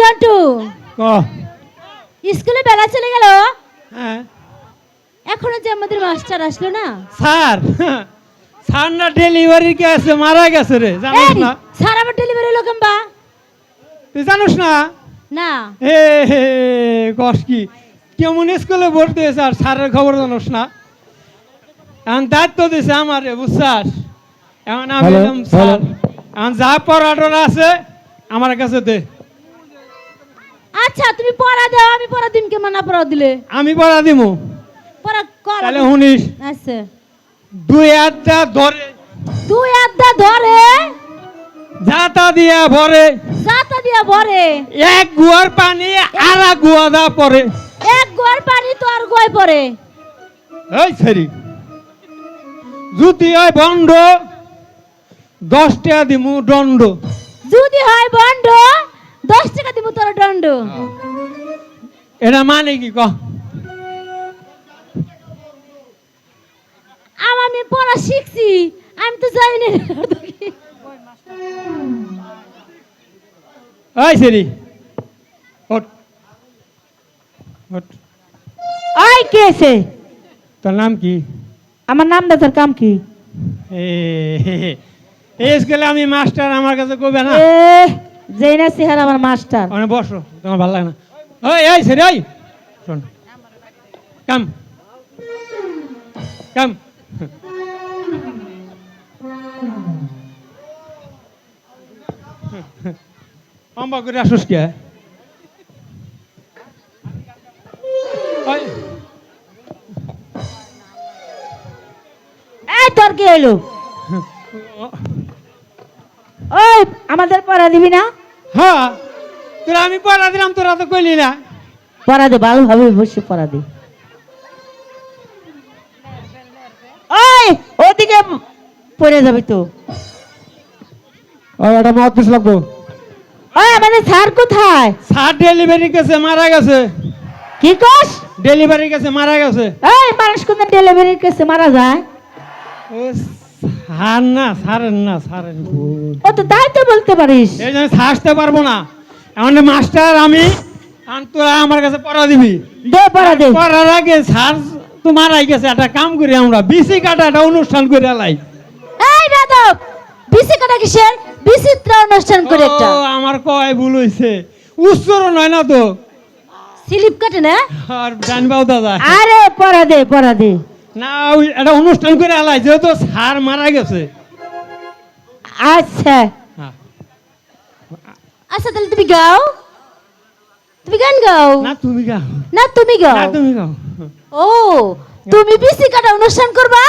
জন্টু। ক স্কুলে বেলা চলে গেল? হ্যাঁ। এখনও যে আমাদের মাস্টার আসলো না? স্যার স্যার না ডেলিভারি কে আছে? মারা গেছে রে জানিস না? স্যার আবার ডেলিভারি হলো কেমবা তুই জানিস না? না। হে হে কস কি? কেমন স্কুলে ভর্তি হয়েছে আর স্যারের খবর জানোস না? এখন দায়িত্ব দিছে আমারে বুঝছাস? এখন আমি স্যার. এখন যা পড়াটোর আছে আমার কাছে দে। আচ্ছা তুমি পড়া দাও আমি পড়া দিমকে মানা পড়া দিলে? আমি পড়া দিমু। পড়া কর তাহলে শুনিস। আচ্ছা। দুই হাতটা ধরে। তুই আদা ধরে? যাতা দিয়া ভরে। জাতা দিয়া ভরে। এক গুয়ার পানি আর এক গুয়া দা পরে। এক গোয়ার পানি তো আর গোয় পড়ে এই সেরি যদি হয় বন্ধ দশ টাকা দিমু দণ্ড। যদি হয় বন্ধ দশ টাকা দিব তোর দণ্ড এটা মানে কি ক আমি পড়া শিখছি আমি তো জানি না এই সেরি ওঠ ওঠ আই কে তোর নাম কি আমার নাম দা তোর কাম কি এ, হে। স্কুলে আমি মাস্টার আমার কাছে কবে না এ যেই না সিহার আমার মাস্টার। ওখানে বসো তোমার ভালো লাগে না। ওই এই সেরি ওই শোন। কাম। কাম। অম্বা করে আসুস কে? তোর কি হইল? ওই আমাদের পড়া দিবি না? হ্যাঁ তোরা আমি পড়া দিলাম তোরা তো কইলি না। পড়া দে ভালোভাবে বসে পড়া দে। ওই ওদিকে পড়ে যাবি তো। ওই একটা মত পিস লাগবো। ওই আমাদের স্যার কোথায়? সার ডেলিভারি গেছে মারা গেছে। কি কস? ডেলিভারি গেছে মারা গেছে। এই মানুষ কোন ডেলিভারির কাছে মারা যায়। সার না সারেন না সারেন। ও তো তাই তো বলতে পারিস। এই জন্য সাজতে পারব না। এমন মাস্টার আমি তোরা আমার কাছে পড়া দিবি। দে পড়া দে। পড়ার আগে সার তো মারাই গেছে একটা কাম করি আমরা। বিসি কাটা একটা অনুষ্ঠান করে লাই এই বেদব বিসি কাটা কিসের? বিচিত্র অনুষ্ঠান করে একটা। ও, আমার কয় ভুল হইছে। উচ্চারণ হয় না তো? স্লিপ কাটে না? আর জানবাও দাদা। আরে পড়া দে পড়া দে। না ওই একটা অনুষ্ঠান করে আলাই যেহেতু সার মারা গেছে। আচ্ছা। হ্যাঁ। আচ্ছা তাহলে তুমি গাও। তুমি গান গাও। না তুমি গাও। না তুমি গাও। না তুমি গাও। ও তুমি বিসি কাটা অনুষ্ঠান করবা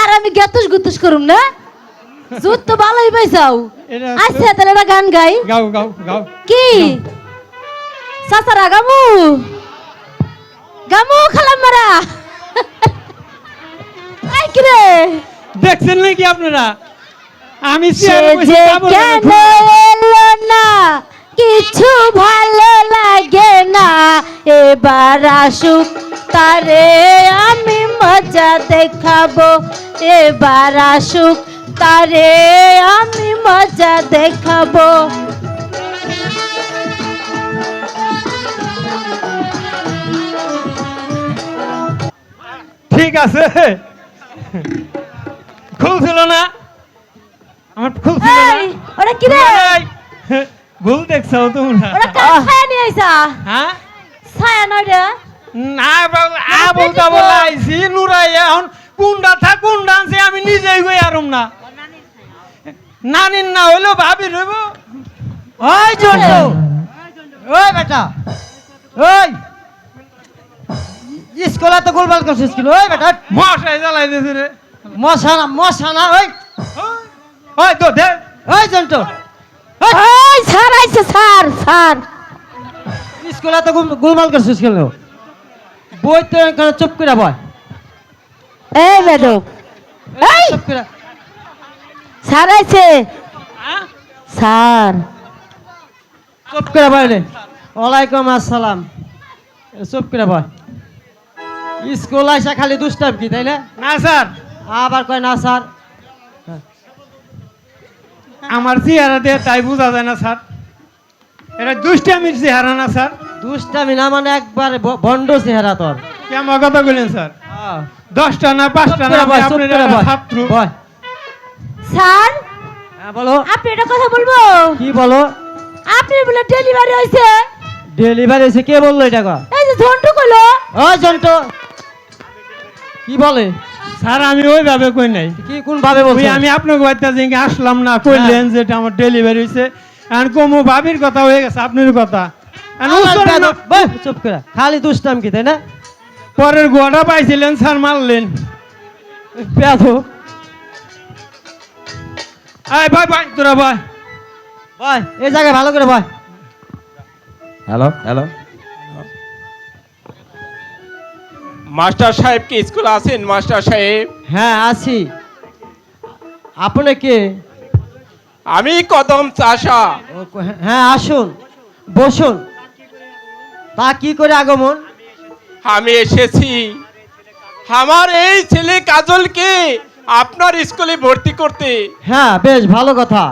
আর আমি গেতুস গুতুস করুম না? জুত তো ভালোই পাইছাও। আচ্ছা তাহলে একটা গান গাই। গাও গাও গাও। কি? সাসারা গামু। গামু খালাম মারা কি রে। দেখছেন নাকি আপনারা? আমি। না কিছু ভালো লাগে না। এবার আসুক তারে আমি মজা দেখাবো। এবার আসুক তারে আমি মজা দেখাবো। ঠিক আছে। খুলছিল না? আমার খুলছিল না। কি রে? ভুল দেখছ তোমরা? ওরা কার ছায়া নিয়ে আইসা? হ্যাঁ? ছায়া নয় রে। না বাবু আ বলতা বলাইছি নুরাই এখন কুন্ডা থা কুন্ডা আনছে আমি নিজেই গই আরম না। নানির না হইল ভাবি রইব ওই জন্টু ওই বেটা ওই। স্কুলে তো গোলবাল করছিস কিলো ওই বেটা মশাই জ্বালাই দিয়েছে রে। মশানা মশানা ওই ওই তো দে। ওই জন্টু। ওই স্যার আইছে স্যার স্যার। স্কুলে তো গোল- গোলমাল করছিস কিলো বই তো এখানে চুপ করে বয়। এই বেদব এই। চুপ করে। স্যার আইছে হ্যাঁ? স্যার। চুপ করে বয় রে। ওয়ালাইকুম আসসালাম। চুপ করে বয়। স্কুল আইসা খালি দুষ্টাম কি তাই না? না স্যার। আবার কয় না স্যার। আমার চেহারা দিয়ে তাই বোঝা যায় না স্যার। এটা দুষ্টামির চেহারা না স্যার। দুষ্টামি না মানে একবারে ব- ভণ্ড চেহারা তোর। কেমন কথা বললেন স্যার। দশটা না পাঁচটা না। ছাত্র। স্যার? হ্যাঁ বলো। আপনি একটা কথা বলব? কি বলো? আপনি বলে ডেলিভারি হয়েছে? ডেলিভারি এসে কে বলল এটা এই যে ঝন্টু কইলো। ওই জন্টু কি বলে? স্যার আমি ওইভাবে কই নাই। কি কোন ভাবে বলছো আমি আপনার বাড়িতে যেদিনকে আসলাম না কইলেন যে এটা আমার ডেলিভারি হয়েছে আর কমু ভাবির কথা হয়ে গেছে আপনার কথা। চুপ করে। খালি দুষ্টাম কি তাই না? পরের গোয়াটা পাইছিলেন স্যার মারলেন। পেয়াদো আয় ভাই ভাই তোরা ভাই। বয় এই জায়গায় ভালো করে বয় হ্যালো হ্যালো। মাস্টার সাহেব কি স্কুল আছেন মাস্টার সাহেব? হ্যাঁ আছি। আপনি কে? আমি কদম চাষা। হ্যাঁ আসুন বসুন। তা কি করে আগমন? আমি এসেছি। আমার এই ছেলে কাজলকে আপনার স্কুলে ভর্তি করতে। হ্যাঁ বেশ ভালো কথা।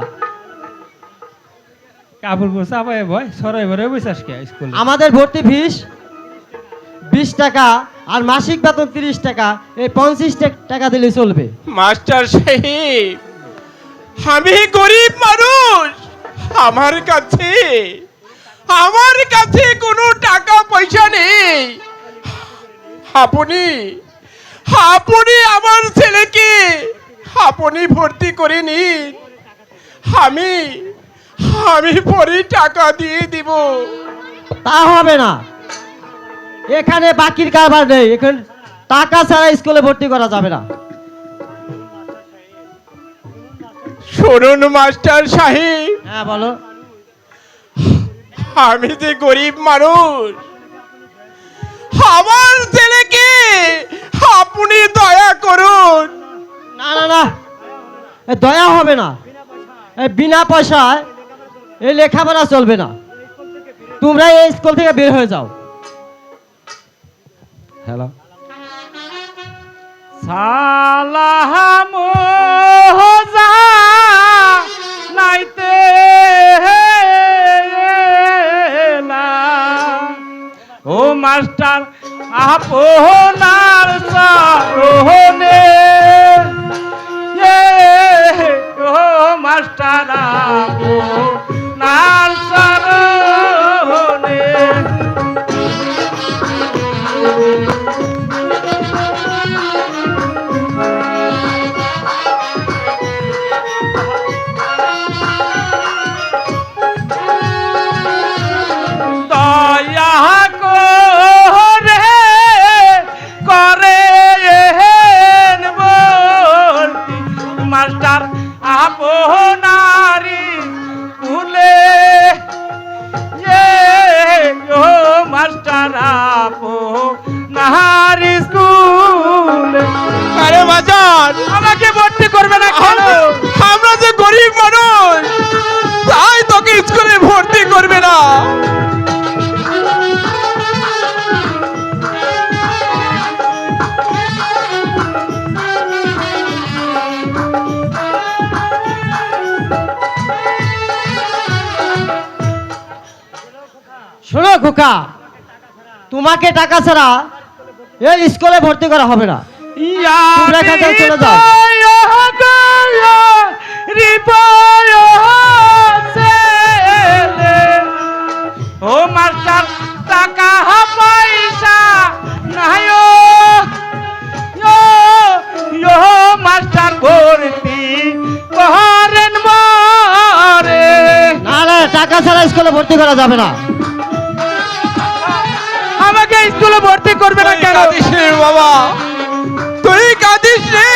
কাপড় গোছ ভয় সরাই ভরে বসে স্কুল? আমাদের ভর্তি ফিস বিশ টাকা। আর মাসিক বেতন তিরিশ টাকা এই পঞ্চাশ টাকা দিলে চলবে। মাস্টার সাহেব আমি গরিব মানুষ। আমার কাছে আমার কাছে কোনো টাকা পয়সা নেই। আপনি আপনি আমার ছেলেকে আপনি ভর্তি করে নিন। আমি আমি পরে টাকা দিয়ে দিব। তা হবে না। এখানে বাকির কারবার নেই। এখানে টাকা ছাড়া স্কুলে ভর্তি করা যাবে না। শুনুন মাস্টার সাহেব। হ্যাঁ বলো। আমি যে গরিব মানুষ আমার ছেলেকে আপনি দয়া করুন। না না না। দয়া হবে না। এ বিনা পয়সায় এই লেখাপড়া চলবে না। তোমরা এই স্কুল থেকে বের হয়ে যাও। হ্যালো। সালাম নাইতে ও মাস্টার আপনার সারোহনে ও মাস্টার আপনার খোকা তোমাকে টাকা ছাড়া এই স্কুলে ভর্তি করা হবে না। চলে যাও। ও মাস্টার টাকা পয়সা নাই ও মাস্টার ভর্তি করেন মারে। না না টাকা ছাড়া স্কুলে ভর্তি করা যাবে না। আমাকে স্কুলে ভর্তি করবে না কেন? কাঁদিস বাবা। তুই কাঁদিস রে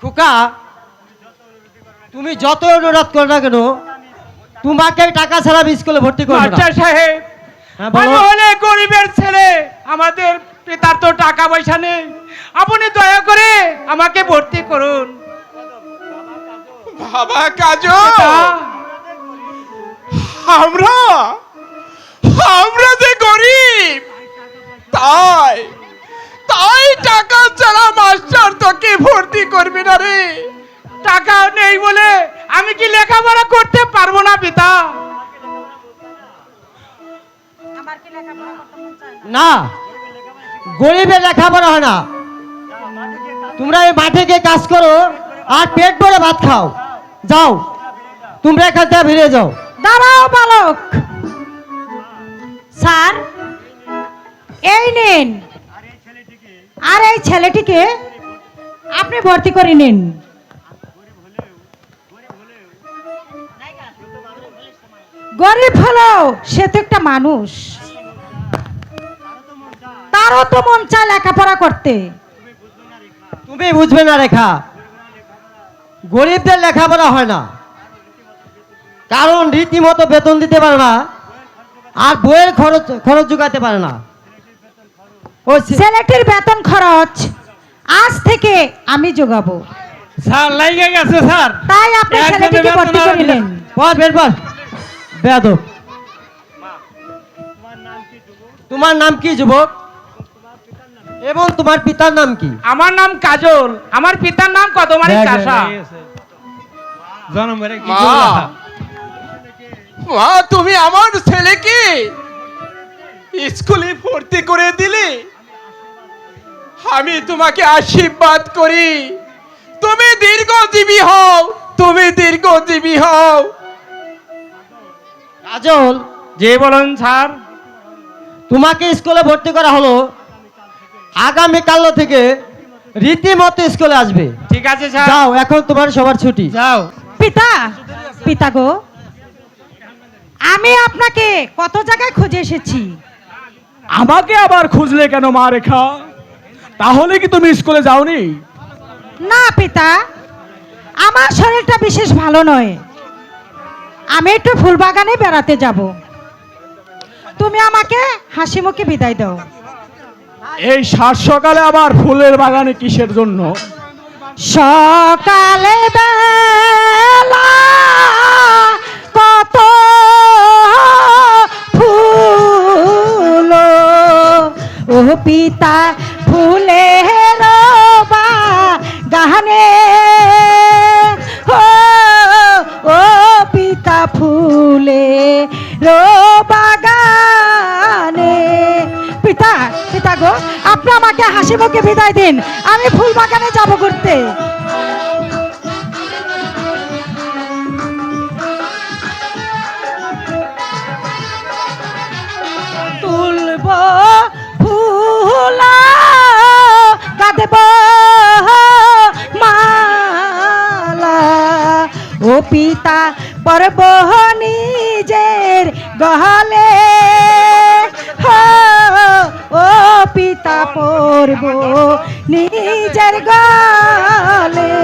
খোকা তুমি যত অনুরোধ করো না কেন তোমাকে টাকা ছাড়া স্কুলে ভর্তি করব আচ্ছা সাহেব হ্যাঁ, আমি বলো। হলে গরিবের ছেলে আমাদের পিতার তো টাকা পয়সা নেই। আপনি দয়া করে আমাকে ভর্তি করুন। বাবা পিতা, আমরা? আমরা যে গরিব! তাই তাই টাকা ছাড়া মাস্টার তোকে ভর্তি করবি না রে। টাকা নেই বলে আমি কি লেখাপড়া করতে পারব না পিতা? না? গরিবের লেখাপড়া হয় না। তোমরা এই মাঠে গিয়ে কাজ করো আর পেট ভরে ভাত খাও। যাও। তোমরা এখান থেকে ফিরে যাও। দাঁড়াও বালক। স্যার এই নিন। আর এই ছেলেটিকে আপনি ভর্তি করে নিন। গরিব হলেও সে তো একটা মানুষ। তারও তো মন চায় লেখাপড়া করতে। তুমি বুঝবে না রেখা। গরিবদের লেখাপড়া হয় না। কারণ রীতিমতো বেতন দিতে পারে না আর বইয়ের খরচ খরচ জোগাতে পারে না। ও ছেলেটির বেতন খরচ আজ থেকে আমি যোগাবো। স্যার লাইগে গেছে স্যার। তাই আপনি ছেলেটিকে ভর্তি করে নিলেন বল বের বল বেয়াদব। তোমার নাম কি যুবক? এবং তোমার পিতার নাম কি? আমার নাম কাজল। আমার পিতার নাম কদমারি চাষা। কি মা। তুমি আমার ছেলেকে স্কুলে ভর্তি করে দিলে। আমি তোমাকে আশীর্বাদ করি। তুমি দীর্ঘজীবী হও তুমি দীর্ঘজীবী হও। কাজল যে বলুন স্যার। তোমাকে স্কুলে ভর্তি করা হলো আগামী কাল থেকে রীতিমতো স্কুলে আসবে। ঠিক আছে স্যার। যাও এখন তোমার সবার ছুটি। যাও। পিতা পিতা গো আমি আপনাকে কত জায়গায় খুঁজে এসেছি? আমাকে আবার খুঁজলে কেন মা রেখা? তাহলে কি তুমি স্কুলে যাওনি? না পিতা আমার শরীরটা বিশেষ ভালো নয়। আমি একটু ফুলবাগানে বেড়াতে যাব। তুমি আমাকে হাসি মুখে বিদায় দাও। এই সাত সকালে আবার ফুলের বাগানে কিসের জন্য? সকালে বেলা আমাকে বিদায় দিন। আমি ফুল বাগানে যাব ঘুরতে ও পিতা পরব নিজের গহলে। হো, ও পিতা পরব নিজের গলে।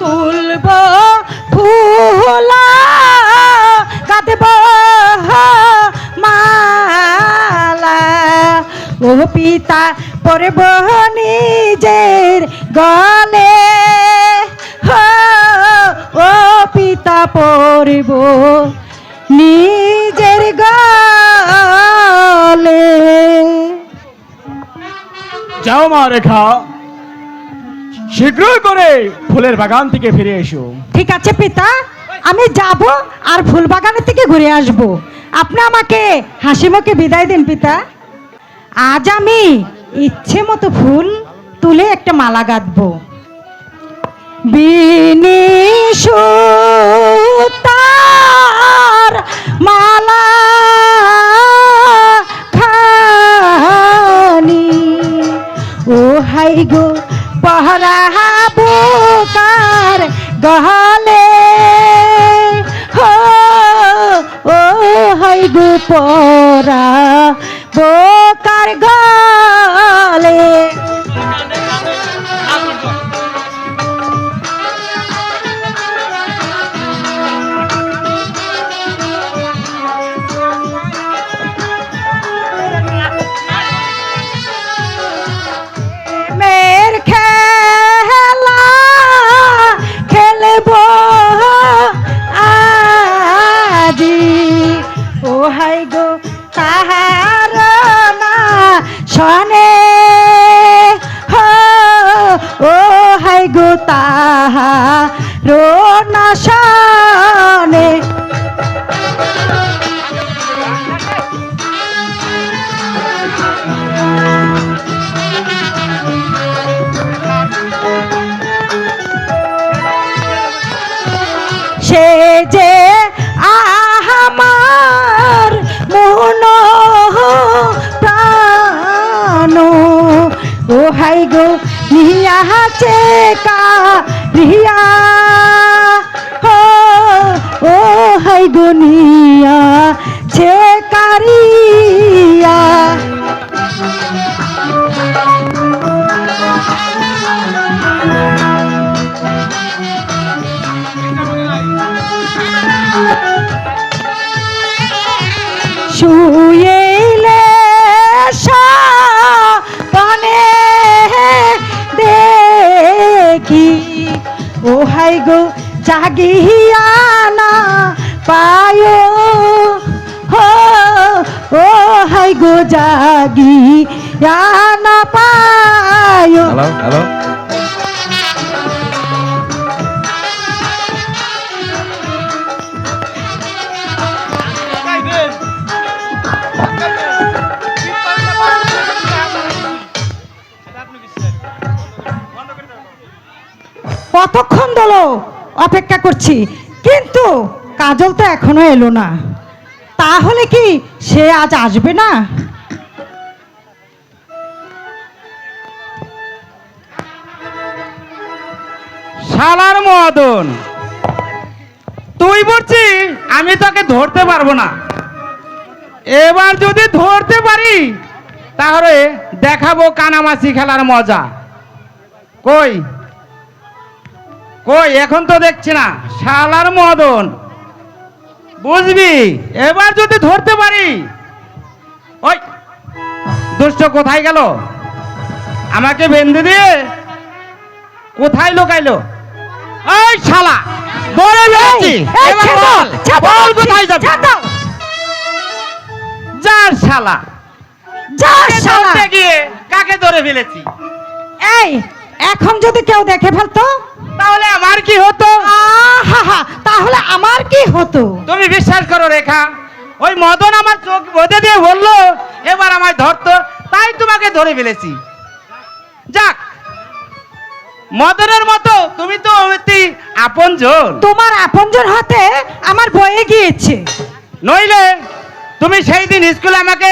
তুলব ফুলা কাঁদব মালা। ও পিতা পরব নিজের গলে। ও পিতা পরব নিজের গলে। যাও মা রেখা শীঘ্রই করে ফুলের বাগান থেকে ফিরে এসো। ঠিক আছে পিতা আমি যাব আর ফুল বাগানের থেকে ঘুরে আসব। আপনি আমাকে হাসি মুখে বিদায় দিন পিতা। আজ আমি ইচ্ছে মতো ফুল তুলে একটা মালা গাঁথবো বিনি সুতার মালা খানি, ও হাই গো পহরা বোকার গহলে, হো, ও হাই গো পরা বোকার গলে মের খেলা খেলব হাই গো রিহিয়া নিয়া কা রিহিয়া ও ও হাই গো নিয়া চেকারিয়া শুয়েলে জাগিয়া না পায় ও হাই গো জাগি না পায়। হ্যালো হ্যালো করছি। কিন্তু কাজল তো এখনও এলো না। তাহলে কি সে আজ আসবে না? শালার মদন, তুই বলছি, আমি তোকে ধরতে পারব না। এবার যদি ধরতে পারি, তাহলে দেখাবো কানামাছি খেলার মজা। কই? কই এখন তো দেখছি না। শালার মদন। বুঝবি? এবার যদি ধরতে পারি। ওই দুষ্ট কোথায় গেল? আমাকে বেঁধে দিয়ে কোথায় লোকাইলো? এই শালা বলে যাচ্ছি। এবার বল কোথায় যাবি? যার শালা। যা কাকে শালা। গিয়ে কাকে ধরে ফেলেছি? এই এখন যদি কেউ দেখে ফেলতো তাহলে আমার কি হতো? আহা তাহলে আমার কি হতো? তুমি বিশ্বাস করো রেখা ওই মদন আমার চোখ বোধে দিয়ে বলল এবার আমায় ধরতো তাই তোমাকে ধরে ফেলেছি। যাক মদনের মতো তুমি তো অতি আপন জন তোমার আপনজন হাতে আমার বয়ে গিয়েছে। নইলে তুমি সেই দিন স্কুলে আমাকে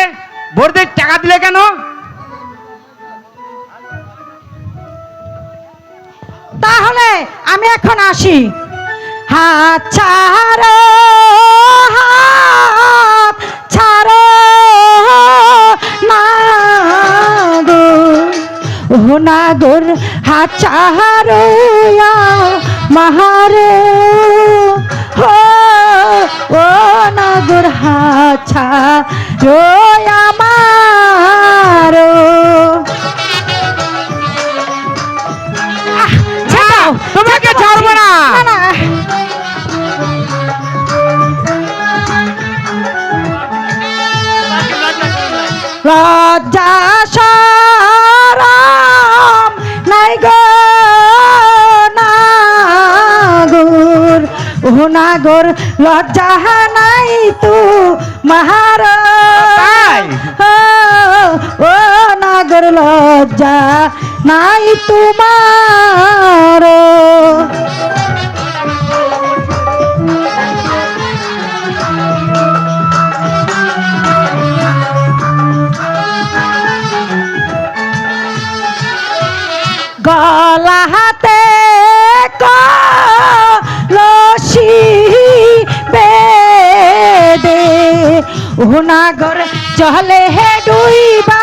ভর্তির টাকা দিলে কেন? তাহলে আমি এখন আসি। হাত ছাড়ো হাত ছাড়ো নাগর নাগর হাত ছাড়ো মাহারে। হো, ও নাগর হাত ছাড়ো আমারো না। সরম নাই গো নাগর ও নাগর লজ্জা নাই তু মাহার? ও নাগর লজ্জা নাই তোমার ও নাগর চলে হে ডুইবা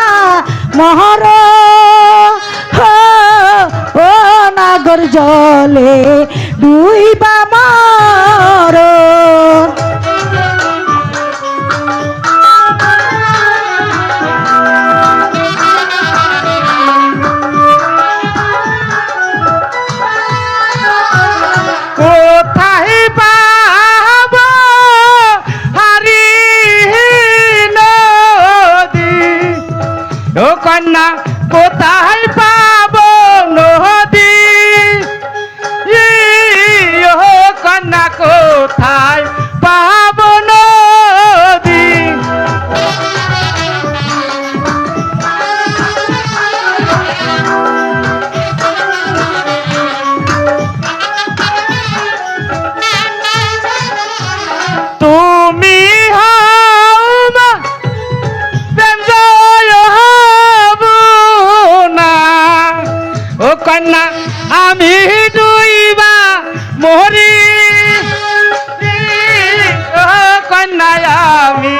মহর। ও নাগর জলে ডুইবা ও নাই আমি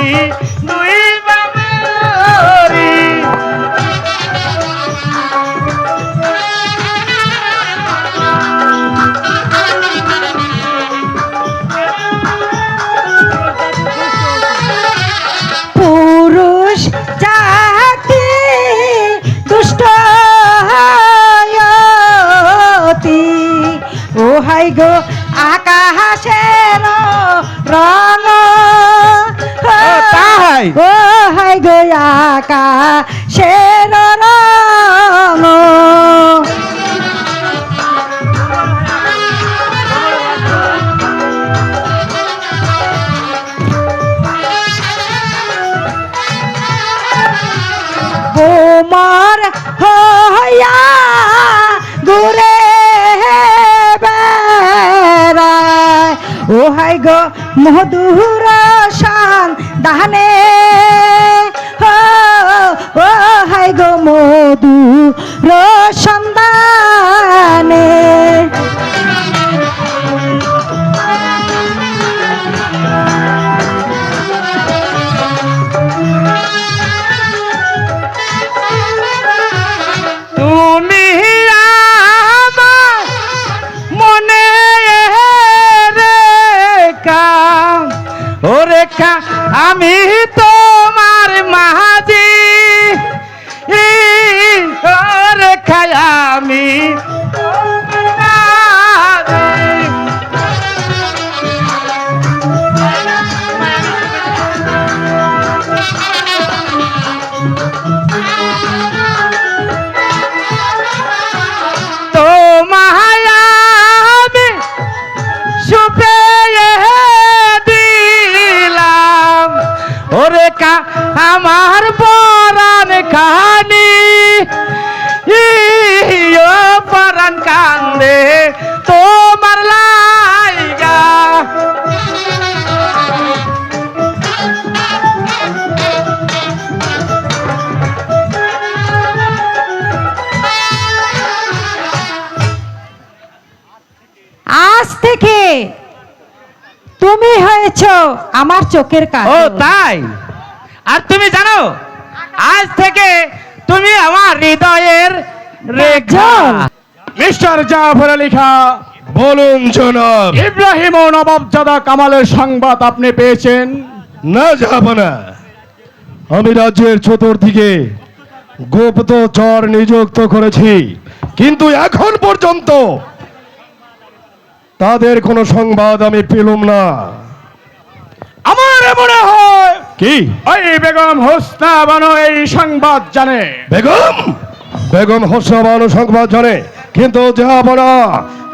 তাই? ও হাই গো আকাশের রঙ বোমার হইয়া ঘুরে বেড়ায় ও হাই গো মধুর শান, দাহানে rocha চোখের ও কাছে তাই? আর তুমি জানো আজ থেকে তুমি আমার হৃদয়ের রেখা। মিস্টার জাফর আলী খা বলুন জনাব। ইব্রাহিম ও নবাবজাদা কামালের সংবাদ আপনি পেয়েছেন? না যাব না আমি রাজ্যের চতুর্দিকে গুপ্তচর নিযুক্ত করেছি কিন্তু এখন পর্যন্ত তাদের কোনো সংবাদ আমি পেলুম না। আমার মনে হয়। কি? ওই বেগম হোসনা বানো এই সংবাদ জানে। বেগম? বেগম হোসনাবানু সংবাদ জানে। কিন্তু যাব না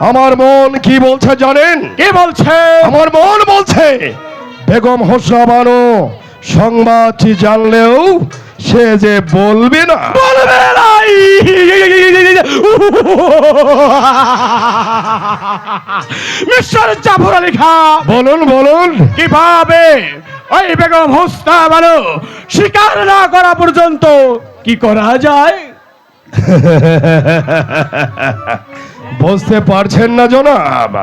আমার মন কি বলছে জানেন? কি বলছে? আমার মন বলছে বেগম হোসনাবানু সংবাদটি জানলেও সে যে বলবে না। বলবে নাই মিস্টার জাফর আলী খা। বলুন বলুন। কীভাবে ওই বেগম হোসনা বানো স্বীকার না করা পর্যন্ত কি করা যায়? বুঝতে পারছেন না জনাব?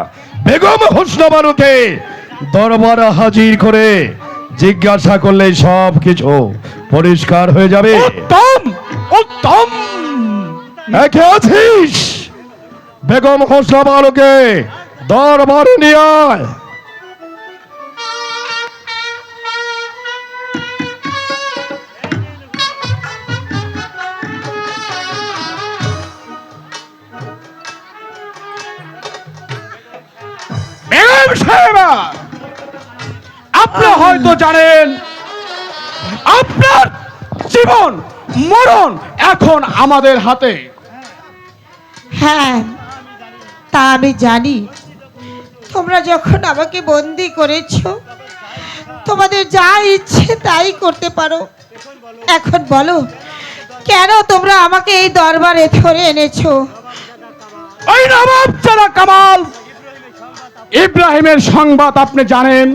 বেগম হোসনাবানুকে দরবার হাজির করে জিজ্ঞাসা করলে সব কিছু পরিষ্কার হয়ে যাবে। উত্তম উত্তম। একে আছিস? বেগম হোসনাবানুকে দরবারে নিয়ে আয়। হয়তো জানেন আপনার জীবন মরণ এখন আমাদের হাতে। হ্যাঁ তা আমি জানি। তোমরা যখন আমাকে বন্দি করেছ তোমাদের যা ইচ্ছে তাই করতে পারো। এখন বলো কেন তোমরা আমাকে এই দরবারে ধরে এনেছো? ওই নবাব চারা কামাল। ইব্রাহিমের সংবাদ আপনি জানেন?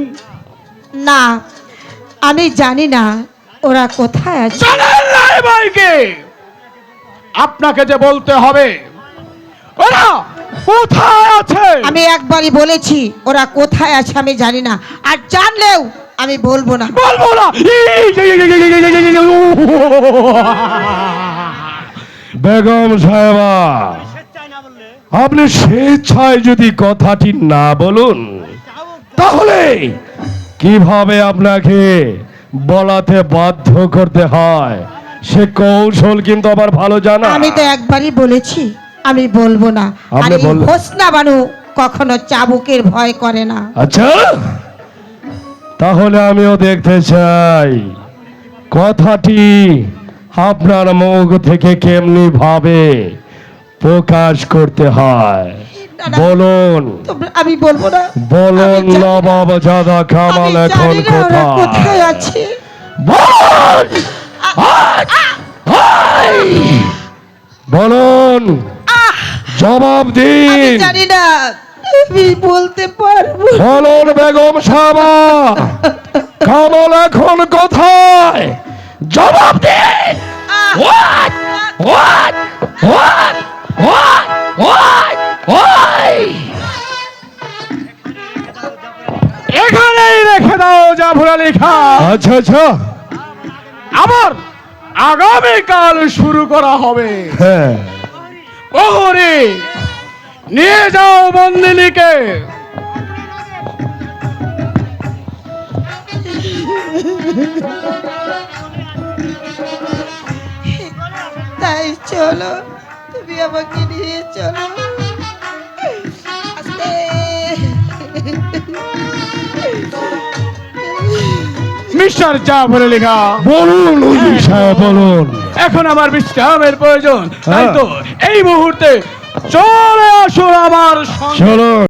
না আমি জানি না। ওরা কোথায় আছে জানেন নাই ভাইকে আপনাকে যে বলতে হবে ওরা কোথায় আছে আমি একবারই বলেছি ওরা কোথায় আছে আমি জানি না আর জানলেও আমি বলব না বলব না বেগম সাহেবা আপনি স্বেচ্ছায় যদি কথাটি না বলুন তাহলে কীভাবে আপনাকে বলাতে বাধ্য করতে হয়। সে কৌশল কিন্তু আবার ভালো জানা। আমি তো একবারই বলেছি আমি বলব না। আর আপনি এই বললেন। হোসনা বানু কখনো চাবুকের ভয় করে না। আচ্ছা? তাহলে আমিও দেখতে চাই। কথাটি আপনার মুখ থেকে কেমনি ভাবে প্রকাশ করতে হয়? বলুন। আমি বলব না। বলুন নবাব জাদা কামাল এখন কোথায়। আছে। বল! বলুন। জবাব দিন। জানি না। আমি বলতে পারব। বলুন বেগম সাবা। কামাল এখন কোথায়? জবাব দিন। দাও জাফর আলী আচ্ছা আচ্ছা। আবার আগামীকাল শুরু করা হবে। হ্যাঁ। নিয়ে যাও বন্দিনীকে। তাই চলো তুমি আমাকে নিয়ে চলো। মিস্টার জাফর বলে লেখা। বলুন সাহেব বলুন। এখন আমার বিশ্রামের প্রয়োজন। তাই তো এই মুহূর্তে চলে আসুন আমার সঙ্গে। চলুন।